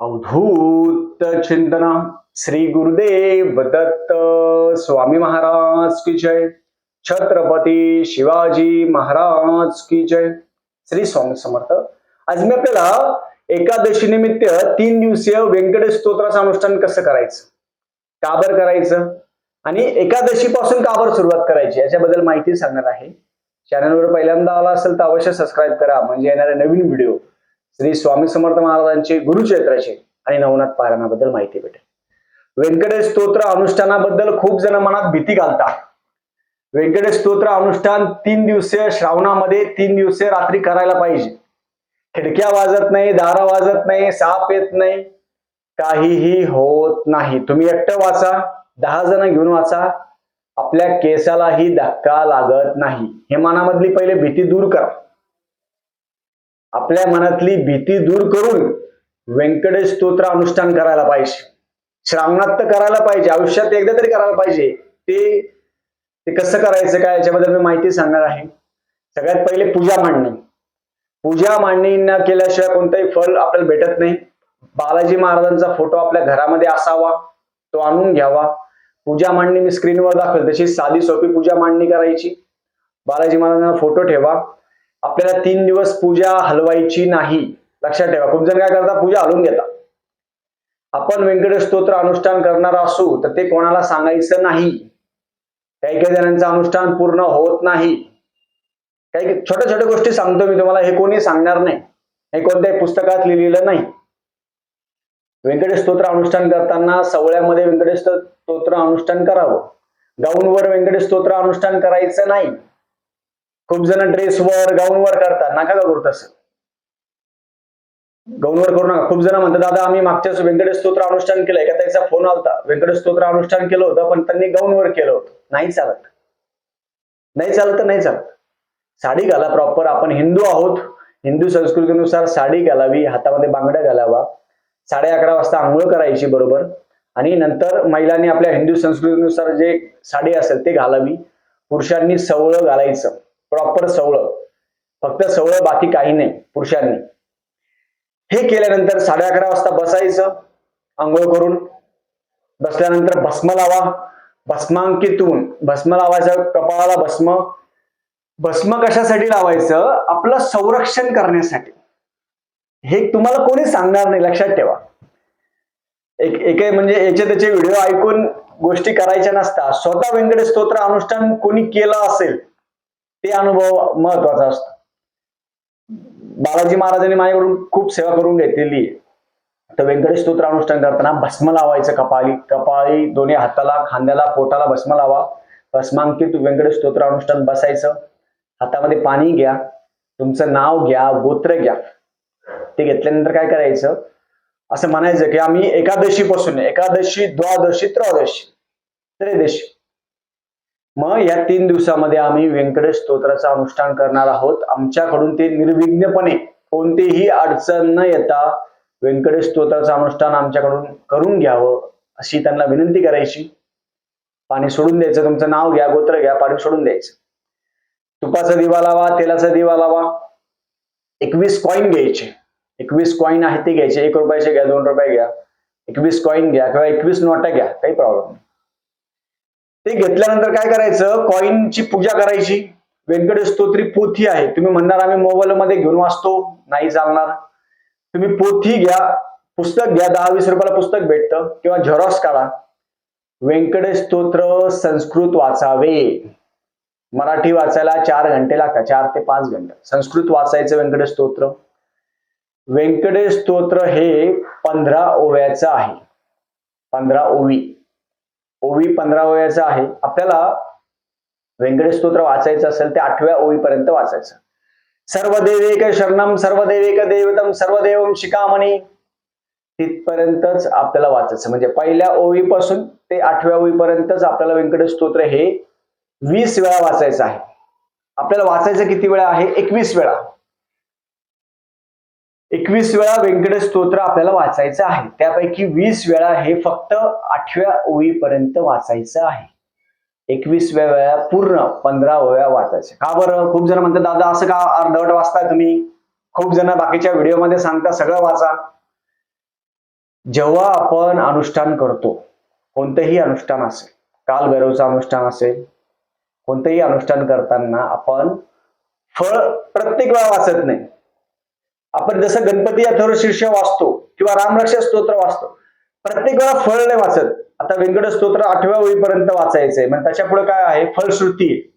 अवधूत चिंतना श्री गुरुदेव दत्त स्वामी महाराज की जय। छत्रपती शिवाजी महाराज की जय। श्री स्वामी समर्थ। आज मी आपल्याला एकादशी निमित्त तीन दिवसीय व्यंकटेश स्तोत्राचं अनुष्ठान कसं करायचं? काबर करायचं? आणि एकादशी पासून का बरं सुरुवात करायची? याच्याबद्दल माहिती सांगणार आहे. चॅनलवर पहिल्यांदा आला असेल तर अवश्य सबस्क्राईब करा. म्हणजे येणारे नवीन व्हिडिओ श्री स्वामी समर्थ महाराजांचे गुरुक्षेत्राचे आणि नवनाथ पारायणाबद्दल माहिती भेटेल. व्यंकटेश स्तोत्र अनुष्ठानाबद्दल खूप जण मनात भीती घालतात. व्यंकटेश स्तोत्र अनुष्ठान तीन दिवसीय श्रावणामध्ये तीन दिवसीय रात्री करायला पाहिजे. खिडक्या वाजत नाही दारा वाजत नाही साप येत नाही काहीही होत नाही. तुम्ही एकटं वाचा दहा जण घेऊन वाचा. आपल्या केसालाही धक्का लागत नाही. हे मनामधली पहिले भीती दूर करा. आपल्या मनातली भीती दूर करून व्यंकटेश स्तोत्र अनुष्ठान करायला पाहिजे. श्रावणात तर करायला पाहिजे आयुष्यात एकदा तरी करायला पाहिजे. ते ते कसं करायचं काय याच्याबद्दल मी माहिती सांगणार आहे. सगळ्यात पहिले पूजा मांडणी. पूजा मांडणी न केल्याशिवाय कोणतंही फल आपल्याला भेटत नाही. बालाजी महाराजांचा फोटो आपल्या घरामध्ये असावा तो आणून घ्यावा. पूजा मांडणी मी स्क्रीनवर दाखवेल. तशी साधी सोपी पूजा मांडणी करायची. बालाजी महाराजांना फोटो ठेवा. आपल्याला तीन दिवस पूजा हलवायची नाही. लक्षात ठेवा. खूप जण काय करता पूजा हलवून घेतात. आपण व्यंकटेश स्तोत्र अनुष्ठान करणार असू तर ते कोणाला सांगायचं नाही. काही काही जणांचं अनुष्ठान पूर्ण होत नाही. काही छोट्या छोट्या गोष्टी सांगतो मी तुम्हाला. हे कोणी सांगणार नाही. हे कोणत्याही पुस्तकात लिहिलेलं नाही. व्यंकटेश स्तोत्र अनुष्ठान करताना सवळ्यामध्ये व्यंकटेश स्तोत्र अनुष्ठान करावं. गाऊनवर व्यंकटेश स्तोत्र अनुष्ठान करायचं नाही. खूप जण ड्रेसवर गाऊनवर करतात. नका का करू तसं. गौणवर करू नका. खूप जण म्हणतात दादा आम्ही मागच्याच व्यंकटेश स्तोत्र अनुष्ठान केलंय. का त्याचा फोन आलता. व्यंकटेश स्तोत्र अनुष्ठान केलं होतं पण त्यांनी गौणवर केलं होतं. नाही चालत. नाही चालत तर नाही चालत. साडी घाला प्रॉपर आपण हिंदू आहोत. हिंदू संस्कृतीनुसार साडी घालावी हातामध्ये बांगड्या घालावा. साडे अकरा वाजता आंघोळ करायची बरोबर. आणि नंतर महिलांनी आपल्या हिंदू संस्कृतीनुसार जे साडी असेल ते घालावी. पुरुषांनी सवळं घालायचं. प्रॉपर सवळं. फक्त सवळं बाकी काही नाही पुरुषांनी. हे केल्यानंतर साडे अकरा वाजता बसायचं आंघोळ करून. बसल्यानंतर भस्म लावा. भस्मांकितून. भस्म लावायचं कपाळाला भस्म. भस्म कशासाठी लावायचं? आपलं संरक्षण करण्यासाठी. हे तुम्हाला कोणी सांगणार नाही लक्षात ठेवा. एक एक म्हणजे याचे त्याचे व्हिडिओ ऐकून गोष्टी करायच्या नसता स्वतः व्यंकटेश स्तोत्र अनुष्ठान कोणी केलं असेल ते अनुभव महत्त्वाचा असतो. बालाजी महाराजांनी माझ्याकडून खूप सेवा करून घेतलेली आहे. तर व्यंकटेश स्तोत्र अनुष्ठान करताना भस्म लावायचं कपाळी कपाळी दोन्ही हाताला खांद्याला पोटाला भस्म लावा. भस्मांकित व्यंकटेश स्तोत्र अनुष्ठान बसायचं. हातामध्ये पाणी घ्या तुमचं नाव घ्या गोत्र घ्या. ते घेतल्यानंतर काय करायचं? असं म्हणायचं की आम्ही एकादशीपासून एकादशी द्वादशी त्रयोदशी त्रयोदशी मग या तीन दिवसामध्ये आम्ही व्यंकटेश स्तोत्राचं अनुष्ठान करणार आहोत. आमच्याकडून ते निर्विघ्नपणे कोणतीही अडचण न येता व्यंकटेश स्तोत्राचं अनुष्ठान आमच्याकडून करून घ्यावं अशी त्यांना विनंती करायची. पाणी सोडून द्यायचं तुमचं नाव घ्या गोत्र घ्या पाणी सोडून द्यायचं. तुपाचा दिवा लावा तेलाचा दिवा लावा. एकवीस कॉईन घ्यायचे. एकवीस कॉईन आहे ते घ्यायचे. एक रुपयाचे घ्या दोन रुपये घ्या. एकवीस कॉईन घ्या किंवा एकवीस नोटा घ्या काही प्रॉब्लेम नाही. ते घेतल्यानंतर काय करायचं? कॉईनची पूजा करायची. व्यंकटेश स्तोत्री पोथी आहे. तुम्ही म्हणणार आम्ही मोबाईल मध्ये घेऊन वाचतो. नाही चालणार. तुम्ही पोथी घ्या. पुस्तक घ्या. दहा वीस रुपयाला पुस्तक भेटतं. किंवा झेरॉक्स काढा. व्यंकटेश स्तोत्र संस्कृत वाचावे. मराठी वाचायला चार घंटे लागतात. चार ते पाच घंटे. संस्कृत वाचायचं व्यंकटेश स्तोत्र व्यंकटेश स्तोत्र हे पंधरा ओव्याचं आहे. पंधरा ओवी. ओवी पंधरा वयाचा आहे. आपल्याला व्यंकटेश स्तोत्र वाचायचं असेल ते आठव्या ओवीपर्यंत वाचायचं. सर्व देवेक शरणम सर्व देवेक देवतम सर्व देवम शिकामणी तिथपर्यंतच आपल्याला वाचायचं. म्हणजे पहिल्या ओवीपासून ते आठव्या ओवीपर्यंतच आपल्याला व्यंकटेश स्तोत्र हे वीस वेळा वाचायचं आहे. आपल्याला वाचायचं किती वेळा आहे? एकवीस वेळा. एकवीस वेळा व्यंकटेश स्तोत्र आपल्याला वाचायचं आहे. त्यापैकी वीस वेळा हे फक्त आठव्या ओळीपर्यंत वाचायचं आहे. एकवीसव्या वेळा पूर्ण पंधरा ओव्या वाचायचं का बरं? खूप जण म्हणतात दादा असं का अर्धवट वाचताय तुम्ही? खूप जण बाकीच्या व्हिडिओमध्ये सांगता सगळं वाचा. जेव्हा आपण अनुष्ठान करतो कोणतंही अनुष्ठान असेल कालभैरवचं अनुष्ठान असेल कोणतंही अनुष्ठान करताना आपण फळ प्रत्येक वेळा वाचत नाही. आपण जसं गणपती अथर्व शीर्ष वाचतो किंवा रामरक्षा स्तोत्र वाचतो. प्रत्येक वेळा फळ नाही वाचत. आता व्यंकट स्तोत्र आठव्या ओळीपर्यंत वाचायचंय. मग त्याच्या पुढे काय आहे? फळश्रुती.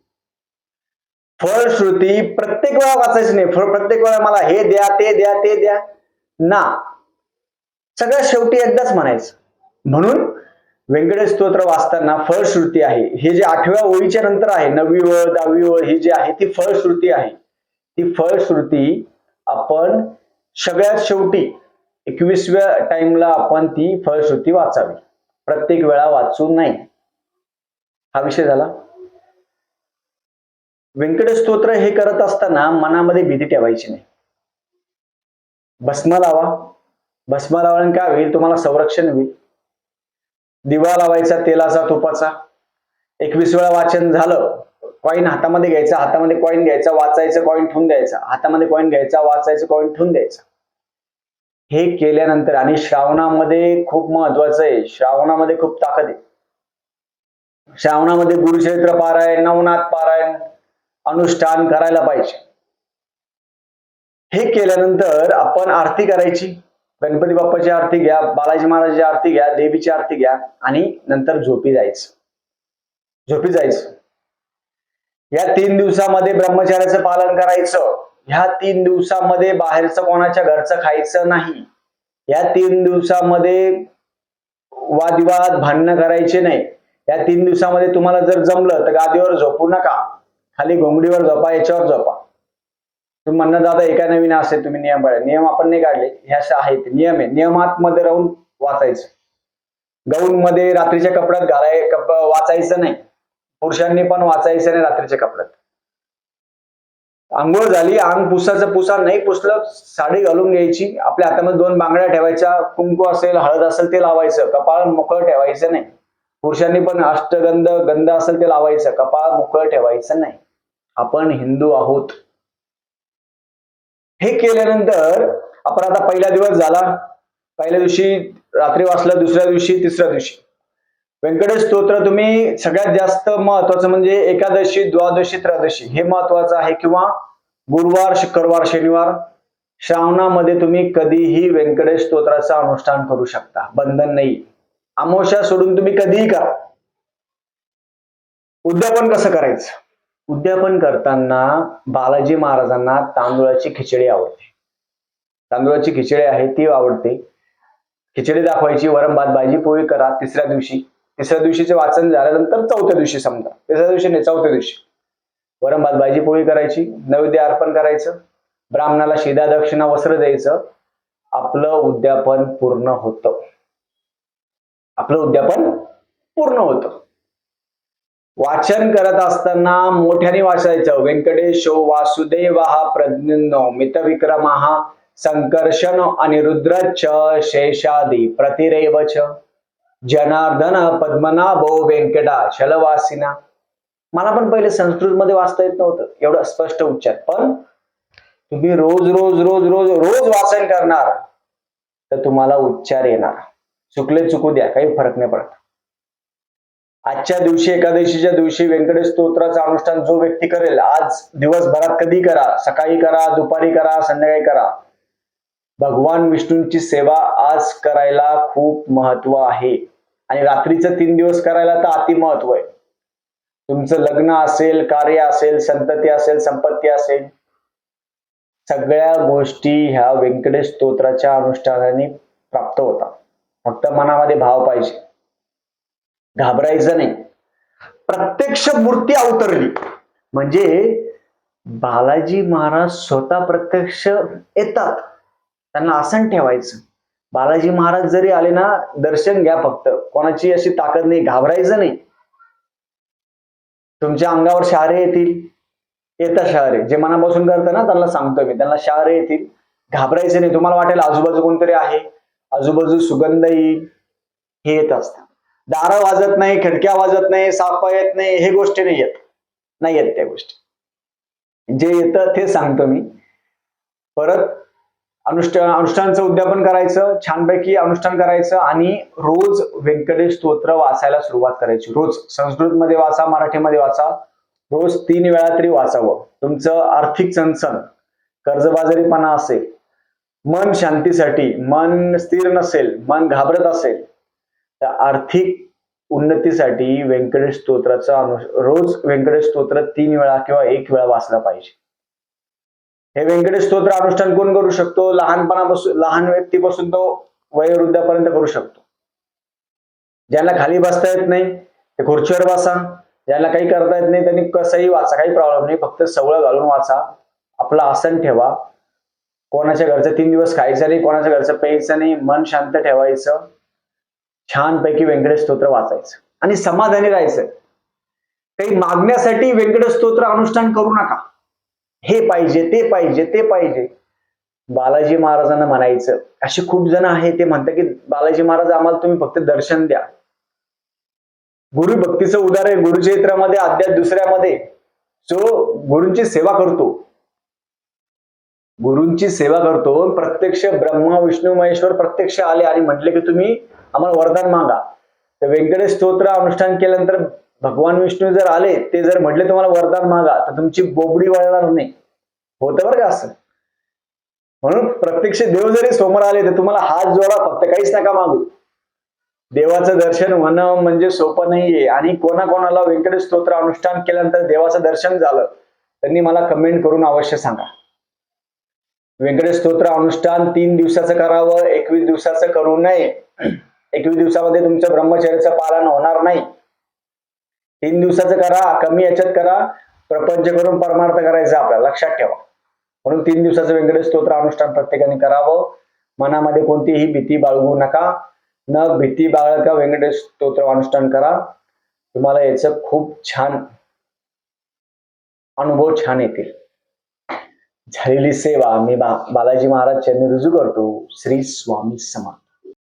फळश्रुती प्रत्येक वेळा वाचायची नाही. फळ प्रत्येक वेळा मला हे द्या ते द्या ते द्या. ना. सगळ्यात शेवटी एकदाच म्हणायचं. म्हणून व्यंकटेश स्तोत्र वाचताना फळश्रुती आहे. हे जे आठव्या ओळीच्या नंतर आहे नववी ओळ दहावी ओळ ही जी आहे ती फळश्रुती आहे. ती फळश्रुती आपण सगळ्यात शेवटी एकवीसव्या टाइमला आपण ती फळश्रुती वाचावी. प्रत्येक वेळा वाचू नाही. हा विषय झाला. व्यंकटेश स्तोत्र हे करत असताना मनामध्ये भीती ठेवायची नाही. भस्म लावा. भस्म लावल्याने काय होईल? तुम्हाला संरक्षण होईल. दिवा लावायचा तेलाचा तुपाचा. एकवीस वेळा वाचन झालं. कॉईन हातामध्ये घ्यायचा हातामध्ये कॉईन घ्यायचा वाचायचं कॉईन ठेवून द्यायचा. हातामध्ये कॉईन घ्यायचा वाचायचं कॉईन ठेवून द्यायचा. हे केल्यानंतर आणि श्रावणामध्ये खूप महत्वाचं आहे. श्रावणामध्ये खूप ताकद आहे. श्रावणामध्ये गुरुचरित्र पारायण नवनाथ पारायण अनुष्ठान करायला पाहिजे. हे केल्यानंतर आपण आरती करायची. गणपती बाप्पाची आरती घ्या बालाजी महाराजची आरती घ्या देवीची आरती घ्या आणि नंतर झोपी जायचं. झोपी जायचं. या तीन दिवसामध्ये ब्रह्मचार्याचं पालन करायचं. ह्या तीन दिवसामध्ये बाहेरचं कोणाच्या घरचं खायचं नाही. या तीन दिवसामध्ये वादविवाद भांडणं करायचे नाही. या तीन दिवसामध्ये तुम्हाला जर जमलं तर गादीवर झोपू नका. खाली घोंगडीवर झोपा याच्यावर झोपा. तुम्ही म्हणणं दादा एका नवीन असेल तुम्ही नियम पाळले. नियम आपण नाही काढले. हे असे आहेत नियम आहे. नियमात मध्ये राहून वाचायचं. गाऊन मध्ये रात्रीच्या कपड्यात घालाय कप वाचायचं नाही. पुरुषांनी पण वाचायचं नाही रात्रीच्या कपड्यात आंघोळ झाली अंग पुसाचं पुसा नाही पुसलं साडी घालून घ्यायची. आपल्या हातामध्ये दोन बांगड्या ठेवायच्या कुंकू असेल हळद असेल ते लावायचं. कपाळ मोकळं ठेवायचं नाही. पुरुषांनी पण अष्टगंध गंध असेल ते लावायचं. कपाळ मोकळं ठेवायचं नाही. आपण हिंदू आहोत. हे केल्यानंतर आपण आता पहिला दिवस झाला. पहिल्या दिवशी रात्री वाचलं दुसऱ्या दिवशी तिसऱ्या दिवशी. व्यंकटेश स्तोत्र तुम्ही सगळ्यात जास्त महत्वाचं म्हणजे एकादशी द्वादशी त्रयोदशी हे महत्वाचं आहे. किंवा गुरुवार शुक्रवार शनिवार श्रावणामध्ये तुम्ही कधीही व्यंकटेश स्तोत्राचं अनुष्ठान करू शकता. बंधन नाही. अमावस्या सोडून तुम्ही कधीही करा. उद्यापन कसं करायचं? उद्यापन करताना बालाजी महाराजांना तांदूळाची खिचडी आवडते. तांदूळाची खिचडी आहे ती आवडते. खिचडी दाखवायची वरम भात भाजी पोळी करा तिसऱ्या दिवशी. तिसऱ्या दिवशीचे वाचन झाल्यानंतर चौथ्या दिवशी समजा. तिसऱ्या दिवशी नाही चौथ्या दिवशी. वरम भात भाजी पोळी करायची नैवेद्य अर्पण करायचं ब्राह्मणाला शिदा दक्षिणा वस्त्र द्यायचं. आपलं उद्यापन पूर्ण होतं. आपलं उद्यापन पूर्ण होतं. वाचन करत असताना मोठ्याने वाचायचं. व्यंकटेशो वासुदेव हा प्रज्ञो मितविक्रमः संकर्षण आणि रुद्रच शेषादी प्रतिरेवच. जनार्दन पद्मनाभो व्यंकटा शलवासिना. मला पण पहिले संस्कृतमध्ये वाचता येत नव्हतं एवढं स्पष्ट उच्चार. पण तुम्ही रोज रोज रोज रोज रोज वाचन करणार तर तुम्हाला उच्चार येणार. चुकले चुकू द्या काही फरक नाही पडत. आजच्या दिवशी एकादशीच्या दिवशी व्यंकटेश स्तोत्राचं अनुष्ठान जो व्यक्ती करेल आज दिवसभरात कधी करा? सकाळी करा दुपारी करा संध्याकाळी करा? भगवान विष्णूंची सेवा आज करायला खूप महत्त्व आहे. आणि रात्रीचं तीन दिवस करायला तर अति महत्त्व आहे. तुमचं लग्न असेल कार्य असेल संतती असेल संपत्ती असेल. सगळ्या गोष्टी ह्या व्यंकटेश स्तोत्राच्या अनुष्ठानाने प्राप्त होतात. फक्त मनामध्ये भाव पाहिजे. घाबरायचं नाही. प्रत्यक्ष मूर्ती अवतरली. म्हणजे बालाजी महाराज स्वतः प्रत्यक्ष येतात. त्यांना आसन ठेवायचं. बालाजी महाराज जरी आले ना दर्शन घ्या फक्त. कोणाची अशी ताकद नाही घाबरायचं नाही. तुमच्या अंगावर शहारे येतील. येतात शहारे. जे मनापासून करतं ना त्यांना सांगतो मी. त्यांना शहारे येतील. घाबरायचं नाही. तुम्हाला वाटेल आजूबाजू कोणतरी आहे. आजूबाजू सुगंध येईल हे येत असतं दारं वाजत नाही खिडक्या वाजत नाही साप येत नाही हे गोष्टी नाही येत. नाही येत त्या गोष्टी. जे येतं ते सांगतो मी. परत अनुष्ठान अनुष्ठानचं उद्यापन करायचं छानपैकी अनुष्ठान करायचं आणि रोज व्यंकटेश स्तोत्र वाचायला सुरुवात करायची. रोज संस्कृतमध्ये वाचा मराठीमध्ये वाचा रोज तीन वेळा तरी वाचावं. तुमचं आर्थिक चणचण कर्जबाजारीपणा असेल मन शांतीसाठी मन स्थिर नसेल मन घाबरत असेल तर आर्थिक उन्नतीसाठी व्यंकटेश स्तोत्राचा अनु रोज व्यंकटेश स्तोत्र तीन वेळा किंवा एक वेळा वाचला पाहिजे. हे व्यंकटेश स्तोत्र अनुष्ठान कोण करू शकतो? लहानपणापासून लहान व्यक्तीपासून तो वयोवृद्धापर्यंत करू शकतो. ज्यांना खाली बसता येत नाही ते खुर्चीवर बसा. ज्यांना काही करता येत नाही त्यांनी कसंही वाचा काही प्रॉब्लेम नाही. फक्त सवळ घालून वाचा. आपलं आसन ठेवा. कोणाच्या घरचं तीन दिवस खायचं नाही कोणाच्या घरचं प्यायचं नाही मन शांत ठेवायचं. छानपैकी व्यंकटेश स्तोत्र वाचायचं. आणि समाधानी राहायचं. काही मागण्यासाठी व्यंकटेश स्तोत्र अनुष्ठान करू नका. हे पाहिजे ते पाहिजे ते पाहिजे. बालाजी महाराजांना म्हणायचं. असे खूप जण आहे ते म्हणतात की बालाजी महाराज आम्हाला तुम्ही फक्त दर्शन द्या. गुरु भक्तीचं उदाहरण आहे गुरुचरित्रामध्ये अध्याय दुसऱ्यामध्ये. जो गुरूंची सेवा करतो. गुरूंची सेवा करतो. प्रत्यक्ष ब्रह्मा विष्णू महेश्वर प्रत्यक्ष आले आणि म्हटले की तुम्ही आम्हाला वरदान मागा. तर व्यंकटेश स्तोत्र अनुष्ठान केल्यानंतर भगवान विष्णू जर आले ते जर म्हटले तुम्हाला वरदान मागा तर तुमची बोबडी वळणार नाही. होतं बरं का असं? म्हणून प्रत्यक्ष देव जरी समोर आले तर तुम्हाला हात जोडा फक्त काहीच नका मागू. देवाचं दर्शन होणं म्हणजे सोपं नाहीये. आणि कोणाकोणाला व्यंकटेश स्तोत्र अनुष्ठान केल्यानंतर देवाचं दर्शन झालं त्यांनी मला कमेंट करून अवश्य सांगा. व्यंकटेश स्तोत्र अनुष्ठान तीन दिवसाचं करावं एकवीस दिवसाचं करू नये. एकवीस दिवसामध्ये तुमचं ब्रह्मचर्याचं पालन होणार नाही. तीन दिवसाचं करा कमी याच्यात करा. प्रपंच करून परमार्थ करायचा आपल्याला. लक्षात ठेवा. म्हणून तीन दिवसाचं व्यंकटेश स्तोत्र अनुष्ठान प्रत्येकाने करावं. मनामध्ये कोणतीही भीती बाळगू नका. न भीती बाळगा व्यंकटेश स्तोत्र अनुष्ठान करा. तुम्हाला याचं खूप छान अनुभव छान येतील. झालेली सेवा मी बा बालाजी महाराज यांनी रुजू करतो. श्री स्वामी समर्थ.